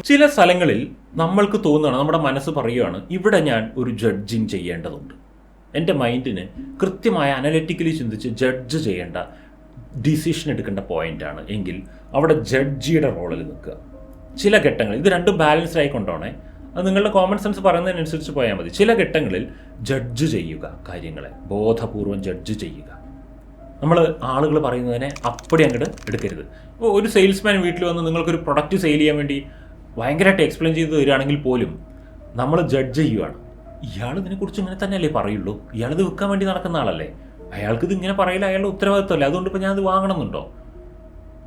ചില സ്ഥലങ്ങളിൽ നമ്മൾക്ക് തോന്നുകയാണ് നമ്മുടെ മനസ്സ് പറയുകയാണ് ഇവിടെ ഞാൻ ഒരു ജഡ്ജിങ് ചെയ്യേണ്ടതുണ്ട്. എന്റെ മൈൻഡിന് കൃത്യമായ അനലറ്റിക്കലി ചിന്തിച്ച് ജഡ്ജ് ചെയ്യേണ്ട ഡിസിഷൻ എടുക്കേണ്ട പോയിന്റാണ് എങ്കിൽ അവിടെ ജഡ്ജിയുടെ റോളിൽ നിൽക്കുക. ചില ഘട്ടങ്ങളിൽ ഇത് രണ്ടും ബാലൻസ്ഡ് ആയി കൊണ്ടോണേ അത് നിങ്ങളുടെ കോമൺ സെൻസ് പറയുന്നതിനനുസരിച്ച് പോയാൽ മതി. ചില ഘട്ടങ്ങളിൽ ജഡ്ജ് ചെയ്യുക കാര്യങ്ങളെ. ബോധപൂർവം ജഡ്ജ് ചെയ്യുക. നമ്മൾ ആളുകൾ പറയുന്നതിനെ അപ്പടി അങ്ങോട്ട് എടുക്കരുത്. ഇപ്പോൾ ഒരു സെയിൽസ്മാൻ വീട്ടിൽ വന്ന് നിങ്ങൾക്കൊരു പ്രൊഡക്റ്റ് സെയിൽ ചെയ്യാൻ വേണ്ടി ഭയങ്കരമായിട്ട് എക്സ്പ്ലെയിൻ ചെയ്ത് തരികയാണെങ്കിൽ പോലും നമ്മൾ ജഡ്ജ് ചെയ്യുവാണ്. ഇയാൾ ഇതിനെക്കുറിച്ച് ഇങ്ങനെ തന്നെയല്ലേ പറയുള്ളൂ? ഇയാളിത് വിൽക്കാൻ വേണ്ടി നടക്കുന്ന ആളല്ലേ? അയാൾക്ക് ഇങ്ങനെ പറയില്ല അയാളുടെ ഉത്തരവാദിത്വമല്ലേ? അതുകൊണ്ട് ഇപ്പോൾ ഞാനത് വാങ്ങണമെന്നുണ്ടോ?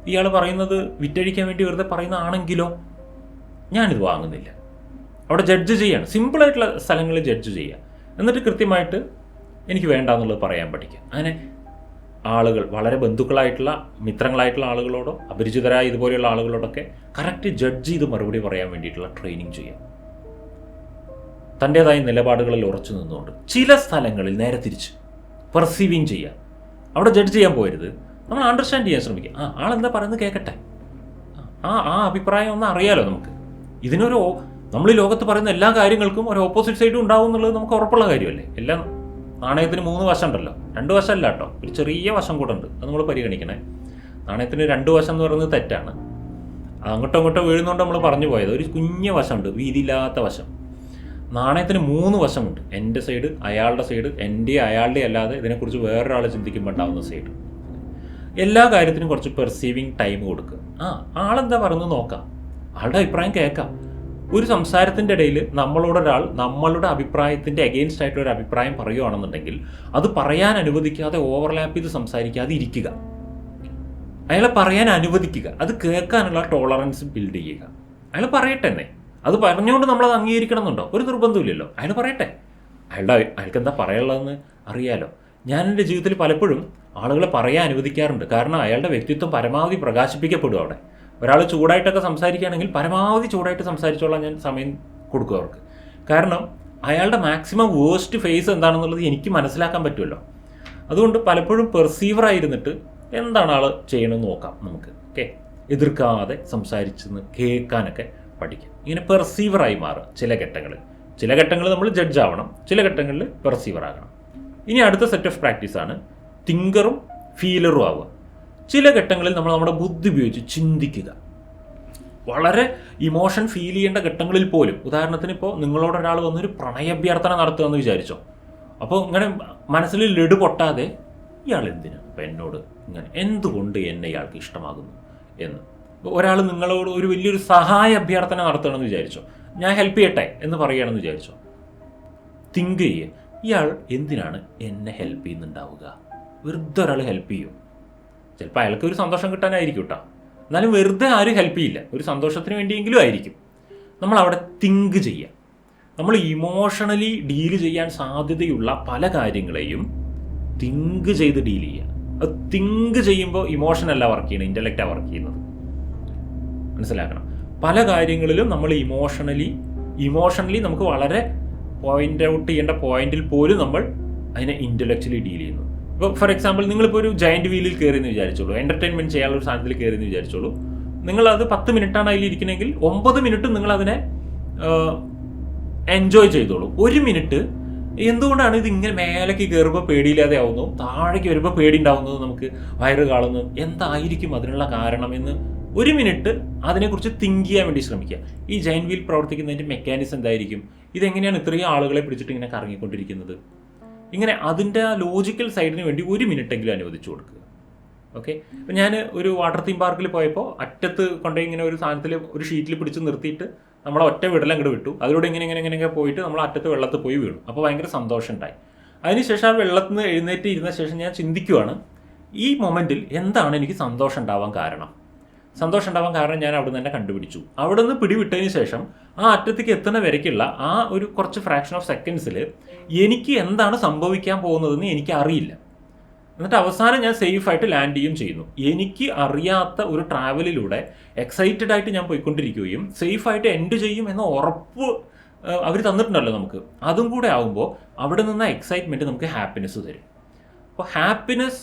ഇയാൾ പറയുന്നത് വിറ്റഴിക്കാൻ വേണ്ടി വെറുതെ പറയുന്ന ആണെങ്കിലോ ഞാനിത് വാങ്ങുന്നില്ല. അവിടെ ജഡ്ജ് ചെയ്യാണ്. സിമ്പിളായിട്ടുള്ള സ്ഥലങ്ങളിൽ ജഡ്ജ് ചെയ്യുക. എന്നിട്ട് കൃത്യമായിട്ട് എനിക്ക് വേണ്ട എന്നുള്ളത് പറയാൻ പഠിക്കുക. അങ്ങനെ ആളുകൾ വളരെ ബന്ധുക്കളായിട്ടുള്ള മിത്രങ്ങളായിട്ടുള്ള ആളുകളോടോ അപരിചിതരായ ഇതുപോലെയുള്ള ആളുകളോടൊക്കെ കറക്റ്റ് ജഡ്ജ് ചെയ്ത് മറുപടി പറയാൻ വേണ്ടിയിട്ടുള്ള ട്രെയിനിങ് ചെയ്യാം തന്റേതായ നിലപാടുകളിൽ ഉറച്ചു നിന്നുകൊണ്ട് ചില സ്ഥലങ്ങളിൽ നേരെ തിരിച്ച് പെർസീവിങ് ചെയ്യുക. അവിടെ ജഡ്ജ് ചെയ്യാൻ പോരുത്. നമ്മൾ അണ്ടർസ്റ്റാൻഡ് ചെയ്യാൻ ശ്രമിക്കുക. ആ ആളെന്താ പറയുന്നത് കേൾക്കട്ടെ ആ ആ അഭിപ്രായം ഒന്ന് അറിയാലോ നമുക്ക്. ഇതിനൊരു നമ്മൾ ഈ ലോകത്ത് പറയുന്ന എല്ലാ കാര്യങ്ങൾക്കും ഒരു ഓപ്പോസിറ്റ് സൈഡും ഉണ്ടാവും എന്നുള്ളത് നമുക്ക് ഉറപ്പുള്ള കാര്യമല്ലേ? എല്ലാം നാണയത്തിന് മൂന്ന് വശം ഉണ്ടല്ലോ രണ്ട് വശമല്ല കേട്ടോ. ഒരു ചെറിയ വശം കൂടെ ഉണ്ട്. അത് നമ്മൾ പരിഗണിക്കണേ. നാണയത്തിന് രണ്ട് വശം എന്ന് പറയുന്നത് തെറ്റാണ്. അങ്ങോട്ടോ അങ്ങോട്ടോ വീഴുന്നതുകൊണ്ട് നമ്മൾ പറഞ്ഞു പോയത്. ഒരു കുഞ്ഞ വശമുണ്ട്. വീതിയില്ലാത്ത വശം. നാണയത്തിന് മൂന്ന് വശമുണ്ട്. എന്റെ സൈഡ് അയാളുടെ സൈഡ് എന്റെ അയാളുടെ അല്ലാതെ ഇതിനെക്കുറിച്ച് വേറൊരാൾ ചിന്തിക്കുമ്പോൾ ഉണ്ടാവുന്ന സൈഡ്. എല്ലാ കാര്യത്തിനും കുറച്ച് പെർസീവിങ് ടൈം കൊടുക്കുക ആ ആളെന്താ പറയുന്നത് നോക്കാം. ആളുടെ അഭിപ്രായം കേൾക്കാം. ഒരു സംസാരത്തിന്റെ ഇടയിൽ നമ്മളോടൊരാൾ നമ്മളുടെ അഭിപ്രായത്തിന്റെ അഗെയിൻസ്റ്റ് ആയിട്ടുള്ള ഒരു അഭിപ്രായം പറയുകയാണെന്നുണ്ടെങ്കിൽ അത് പറയാൻ അനുവദിക്കാതെ ഓവർലാപ്പ് ചെയ്ത് സംസാരിക്കാതെ ഇരിക്കുക. അയാളെ പറയാൻ അനുവദിക്കുക. അത് കേൾക്കാനുള്ള ടോളറൻസ് ബിൽഡ് ചെയ്യുക. അയാൾ പറയട്ടെ എന്നേ. അത് പറഞ്ഞുകൊണ്ട് നമ്മളത് അംഗീകരിക്കണം എന്നുണ്ടോ ഒരു നിർബന്ധമില്ലല്ലോ അയാൾ പറയട്ടെ. അയാളുടെ അയാൾക്ക് എന്താ പറയാനുള്ളതെന്ന് അറിയാലോ. ഞാൻ എന്റെ ജീവിതത്തിൽ പലപ്പോഴും ആളുകളെ പറയാൻ അനുവദിക്കാറുണ്ട്. കാരണം അയാളുടെ വ്യക്തിത്വം പരമാവധി പ്രകാശിപ്പിക്കപ്പെടും അവിടെ. ഒരാൾ ചൂടായിട്ടൊക്കെ സംസാരിക്കുകയാണെങ്കിൽ പരമാവധി ചൂടായിട്ട് സംസാരിച്ചോളാം ഞാൻ സമയം കൊടുക്കും അവർക്ക്. കാരണം അയാളുടെ മാക്സിമം വേസ്റ്റ് ഫേസ് എന്താണെന്നുള്ളത് എനിക്ക് മനസ്സിലാക്കാൻ പറ്റുമല്ലോ. അതുകൊണ്ട് പലപ്പോഴും പെർസീവർ പെർസീവറായിരുന്നിട്ട് എന്താണ് ആൾ ചെയ്യണമെന്ന് നോക്കാം നമുക്ക്. ഓക്കെ? എതിർക്കാതെ സംസാരിച്ചെന്ന് കേൾക്കാനൊക്കെ പഠിക്കാം. ഇങ്ങനെ പെർസീവറായി മാറുക ചില ഘട്ടങ്ങളിൽ ചില ഘട്ടങ്ങളിൽ നമ്മൾ ജഡ്ജ് ആവണം ചില ഘട്ടങ്ങളിൽ പെർസീവർ ആകണം. ഇനി അടുത്ത സെറ്റ് ഓഫ് പ്രാക്ടീസാണ് തിങ്കറും ഫീലറും ആവുക. ചില ഘട്ടങ്ങളിൽ നമ്മൾ നമ്മുടെ ബുദ്ധി ഉപയോഗിച്ച് ചിന്തിക്കുക. വളരെ ഇമോഷൻ ഫീൽ ചെയ്യേണ്ട ഘട്ടങ്ങളിൽ പോലും ഉദാഹരണത്തിന് ഇപ്പോൾ നിങ്ങളോട് ഒരാൾ വന്നൊരു പ്രണയാഭ്യർത്ഥന നടത്തുകയെന്ന് വിചാരിച്ചോ അപ്പോൾ ഇങ്ങനെ മനസ്സിൽ ലഡു പൊട്ടാതെ ഇയാൾ എന്തിനാണ് ഇപ്പം എന്നോട് ഇങ്ങനെ എന്തുകൊണ്ട് എന്നെ ഇയാൾക്ക് ഇഷ്ടമാകുന്നു? എന്ന്. ഒരാൾ നിങ്ങളോട് ഒരു വലിയൊരു സഹായ അഭ്യർത്ഥന നടത്തണമെന്ന് വിചാരിച്ചോ ഞാൻ ഹെൽപ്പ് ചെയ്യട്ടെ എന്ന് പറയുകയാണെന്ന് വിചാരിച്ചോ തിങ്ക് ചെയ്യുക ഇയാൾ എന്തിനാണ് എന്നെ ഹെൽപ്പ് ചെയ്യുന്നുണ്ടാവുക? വെറുതെ ഒരാൾ ഹെൽപ്പ് ചെയ്യും. ചിലപ്പോൾ അയാൾക്ക് ഒരു സന്തോഷം കിട്ടാനായിരിക്കും കേട്ടോ എന്നാലും വെറുതെ ആരും ഹെൽപ്പ് ചെയ്യില്ല. ഒരു സന്തോഷത്തിന് വേണ്ടിയെങ്കിലും ആയിരിക്കും. നമ്മൾ അവിടെ തിങ്ക് ചെയ്യുക നമ്മൾ ഇമോഷണലി ഡീൽ ചെയ്യാൻ സാധ്യതയുള്ള പല കാര്യങ്ങളെയും തിങ്ക് ചെയ്ത് ഡീൽ ചെയ്യുക അത് തിങ്ക് ചെയ്യുമ്പോൾ ഇമോഷൻ അല്ല വർക്ക് ചെയ്യുന്നത് ഇന്റലക്റ്റാണ് വർക്ക് ചെയ്യുന്നത്. മനസ്സിലാക്കണം. പല കാര്യങ്ങളിലും നമ്മൾ ഇമോഷണലി ഇമോഷണലി നമുക്ക് വളരെ പോയിന്റ് ഔട്ട് ചെയ്യേണ്ട പോയിന്റിൽ പോലും നമ്മൾ അതിനെ ഇന്റലക്ച്വലി ഡീൽ ചെയ്യുന്നു. ഇപ്പോൾ ഫോർ എക്സാമ്പിൾ നിങ്ങളിപ്പോൾ ഒരു ജയന്റ് വീലിൽ കയറി എന്ന് വിചാരിച്ചോളൂ എന്റർടൈൻമെന്റ് ചെയ്യാനുള്ള ഒരു സാധനത്തിൽ കയറി എന്ന് വിചാരിച്ചോളൂ. നിങ്ങളത് പത്ത് മിനിറ്റാണ് അതിൽ ഇരിക്കണമെങ്കിൽ ഒമ്പത് മിനിറ്റ് നിങ്ങളതിനെ എൻജോയ് ചെയ്തോളൂ. ഒരു മിനിറ്റ് എന്തുകൊണ്ടാണ് ഇത് ഇങ്ങനെ മേലേക്ക് കയറുമ്പോൾ പേടിയില്ലാതെ ആവുന്നു താഴേക്ക് വരുമ്പോൾ പേടി ഉണ്ടാവുന്നത് നമുക്ക് വയറ് കാണുന്നു എന്തായിരിക്കും അതിനുള്ള കാരണം എന്ന് ഒരു മിനിറ്റ് അതിനെക്കുറിച്ച് തിങ്ക് ചെയ്യാൻ വേണ്ടി ശ്രമിക്കുക. ഈ ജൈൻ വീൽ പ്രവർത്തിക്കുന്നതിന്റെ മെക്കാനിസം എന്തായിരിക്കും? ഇതെങ്ങനെയാണ് ഇത്രയും ആളുകളെ പിടിച്ചിട്ട് ഇങ്ങനെ കറങ്ങിക്കൊണ്ടിരിക്കുന്നത്? ഇങ്ങനെ അതിന്റെ ആ ലോജിക്കൽ സൈഡിന് വേണ്ടി ഒരു മിനിറ്റെങ്കിലും അനുവദിച്ചു കൊടുക്കുക. ഓക്കെ അപ്പം ഞാൻ ഒരു വാട്ടർ തീം പാർക്കിൽ പോയപ്പോൾ അറ്റത്ത് കൊണ്ടുപോയി ഇങ്ങനെ ഒരു സാധനത്തിൽ ഒരു ഷീറ്റിൽ പിടിച്ച് നിർത്തിയിട്ട് നമ്മളെ ഒറ്റ വിടലം അങ്ങോട്ട് വിട്ടു. അതിലൂടെ ഇങ്ങനെ ഇങ്ങനെ ഇങ്ങനെയൊക്കെ പോയിട്ട് നമ്മൾ അറ്റത്ത് വെള്ളത്തിൽ പോയി വീണു. അപ്പോൾ ഭയങ്കര സന്തോഷം ഉണ്ടായി അതിനുശേഷം ആ വെള്ളത്തിൽ നിന്ന് എഴുന്നേറ്റ് ഇരുന്ന ശേഷം ഞാൻ ചിന്തിക്കുവാണ് ഈ മൊമെന്റിൽ എന്താണ് എനിക്ക് സന്തോഷം ഉണ്ടാവാൻ കാരണം? സന്തോഷം ഉണ്ടാവാൻ കാരണം ഞാൻ അവിടെ നിന്ന് തന്നെ കണ്ടുപിടിച്ചു. അവിടെ നിന്ന് പിടിവിട്ടതിന് ശേഷം ആ അറ്റത്തേക്ക് എത്തുന്ന വരയ്ക്കുള്ള ആ ഒരു കുറച്ച് ഫ്രാക്ഷൻ ഓഫ് സെക്കൻഡ്സിൽ എനിക്ക് എന്താണ് സംഭവിക്കാൻ പോകുന്നതെന്ന് എനിക്ക് അറിയില്ല. എന്നിട്ട് അവസാനം ഞാൻ സേഫായിട്ട് ലാൻഡ് ചെയ്യുകയും ചെയ്യുന്നു. എനിക്ക് അറിയാത്ത ഒരു ട്രാവലിലൂടെ എക്സൈറ്റഡ് ആയിട്ട് ഞാൻ പോയിക്കൊണ്ടിരിക്കുകയും സേഫായിട്ട് എൻഡ് ചെയ്യും എന്ന ഉറപ്പ് അവർ തന്നിട്ടുണ്ടല്ലോ നമുക്ക്. അതും കൂടെ ആകുമ്പോൾ അവിടെ നിന്ന് എക്സൈറ്റ്മെന്റ് നമുക്ക് ഹാപ്പിനെസ് തരും. അപ്പോൾ ഹാപ്പിനെസ്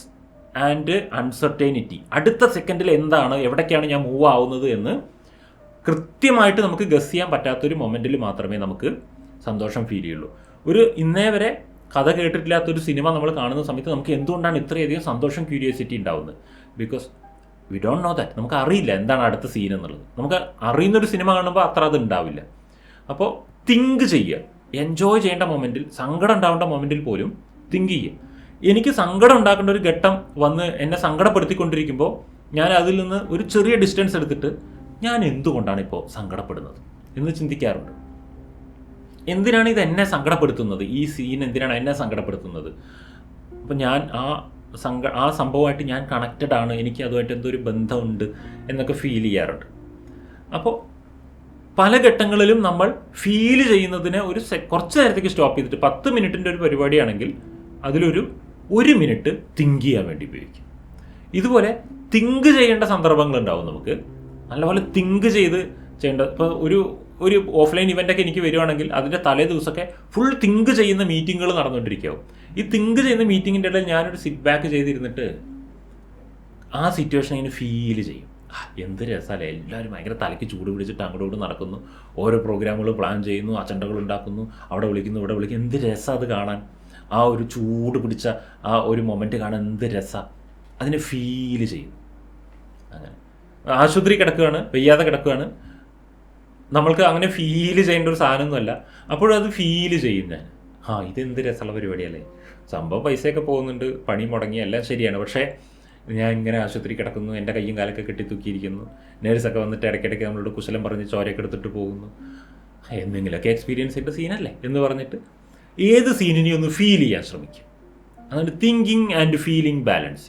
ആൻഡ് അൺസർട്ടൈനിറ്റി അടുത്ത സെക്കൻഡിൽ എന്താണ്? എവിടേക്കാണ് ഞാൻ മൂവ് ആവുന്നത് എന്ന് കൃത്യമായിട്ട് നമുക്ക് ഗസ് ചെയ്യാൻ പറ്റാത്തൊരു മൊമെന്റിൽ മാത്രമേ നമുക്ക് സന്തോഷം ഫീൽ ചെയ്യുള്ളൂ. ഒരു ഇന്നേ വരെ കഥ കേട്ടിട്ടില്ലാത്തൊരു സിനിമ നമ്മൾ കാണുന്ന സമയത്ത് നമുക്ക് എന്തുകൊണ്ടാണ് ഇത്രയധികം സന്തോഷം ക്യൂരിയോസിറ്റി ഉണ്ടാവുന്നത്? Because we don't know that നമുക്ക് അറിയില്ല എന്താണ് അടുത്ത സീൻ എന്നുള്ളത്. നമുക്ക് അറിയുന്നൊരു സിനിമ കാണുമ്പോൾ അത്ര അത് ഉണ്ടാവില്ല. അപ്പോൾ തിങ്ക് ചെയ്യുക. എൻജോയ് ചെയ്യേണ്ട മൊമെന്റിൽ സങ്കടം ഉണ്ടാവേണ്ട മൊമെന്റിൽ പോലും തിങ്ക് ചെയ്യുക. എനിക്ക് സങ്കടം ഉണ്ടാക്കേണ്ട ഒരു ഘട്ടം വന്ന് എന്നെ സങ്കടപ്പെടുത്തിക്കൊണ്ടിരിക്കുമ്പോൾ ഞാൻ അതിൽ നിന്ന് ഒരു ചെറിയ ഡിസ്റ്റൻസ് എടുത്തിട്ട് ഞാൻ എന്തുകൊണ്ടാണ് ഇപ്പോൾ സങ്കടപ്പെടുന്നത് എന്ന് ചിന്തിക്കാറുണ്ട്. എന്തിനാണ് ഇത് എന്നെ സങ്കടപ്പെടുത്തുന്നത്? ഈ സീൻ എന്തിനാണ് എന്നെ സങ്കടപ്പെടുത്തുന്നത്? അപ്പം ഞാൻ ആ സങ്ക ആ സംഭവമായിട്ട് ഞാൻ കണക്റ്റഡ് ആണ്. എനിക്ക് അതുമായിട്ട് എന്തോ ഒരു ബന്ധമുണ്ട് എന്നൊക്കെ ഫീൽ ചെയ്യാറുണ്ട്. അപ്പോൾ പല ഘട്ടങ്ങളിലും നമ്മൾ ഫീൽ ചെയ്യുന്നതിനെ ഒരു കുറച്ച് നേരത്തേക്ക് സ്റ്റോപ്പ് ചെയ്തിട്ട് പത്ത് മിനിറ്റിന്റെ ഒരു പരിപാടിയാണെങ്കിൽ അതിലൊരു ഒരു മിനിറ്റ് തിങ്ക് ചെയ്യാൻ വേണ്ടി ഉപയോഗിക്കും. ഇതുപോലെ തിങ്ക് ചെയ്യേണ്ട സന്ദർഭങ്ങൾ ഉണ്ടാവും നമുക്ക്. നല്ലപോലെ തിങ്ക് ചെയ്ത് ചെയ്യേണ്ട ഇപ്പോൾ ഒരു ഒരു ഓഫ്ലൈൻ ഇവന്റൊക്കെ എനിക്ക് വരുവാണെങ്കിൽ അതിന്റെ തലേ ദിവസമൊക്കെ ഫുൾ തിങ്ക് ചെയ്യുന്ന മീറ്റിങ്ങുകൾ നടന്നുകൊണ്ടിരിക്കാവും ഈ തിങ്ക് ചെയ്യുന്ന മീറ്റിങ്ങിന്റെ ഇടയിൽ ഞാനൊരു സിറ്റ് ബാക്ക് ചെയ്തിരുന്നിട്ട് ആ സിറ്റുവേഷൻ ഇങ്ങനെ ഫീൽ ചെയ്യും. എന്ത് രസമല്ലേ എല്ലാവരും ഭയങ്കര തലയ്ക്ക് ചൂട് പിടിച്ചിട്ട് അങ്ങോട്ടും നടക്കുന്നു. ഓരോ പ്രോഗ്രാമുകൾ പ്ലാൻ ചെയ്യുന്നു അജണ്ടകൾ ഉണ്ടാക്കുന്നു അവിടെ വിളിക്കുന്നു ഇവിടെ വിളിക്കുന്നു. എന്ത് രസം അത് കാണാൻ. ആ ഒരു ചൂട് പിടിച്ച ആ ഒരു മൊമെന്റ് കാണാൻ എന്ത് രസമാണ് അതിനെ ഫീൽ ചെയ്യും. അങ്ങനെ. ആശുപത്രി കിടക്കുകയാണ് വയ്യാതെ കിടക്കുകയാണ്. നമ്മൾക്ക് അങ്ങനെ ഫീൽ ചെയ്യേണ്ട ഒരു സാധനമൊന്നുമല്ല. അപ്പോഴും അത് ഫീൽ ചെയ്യും ഞാൻ. ആ ഇതെന്ത് രസമുള്ള പരിപാടിയല്ലേ? സംഭവം പൈസയൊക്കെ പോകുന്നുണ്ട് പണി മുടങ്ങി എല്ലാം ശരിയാണ്. പക്ഷേ ഞാൻ ഇങ്ങനെ ആശുപത്രി കിടക്കുന്നു എന്റെ കയ്യും കാലൊക്കെ കെട്ടി തൂക്കിയിരിക്കുന്നു നേഴ്സൊക്കെ വന്നിട്ട് ഇടയ്ക്കിടയ്ക്ക് നമ്മളോട് കുശലം പറഞ്ഞ് ചോരയൊക്കെ എടുത്തിട്ട് പോകുന്നു. എന്തെങ്കിലുമൊക്കെ എക്സ്പീരിയൻസ് ചെയ്ത സീനല്ലേ എന്ന് പറഞ്ഞിട്ട്. ഏത് സീനിനെയും ഒന്ന് ഫീൽ ചെയ്യാൻ ശ്രമിക്കുക അതാണ് തിങ്കിങ് ആൻഡ് ഫീലിംഗ് ബാലൻസ്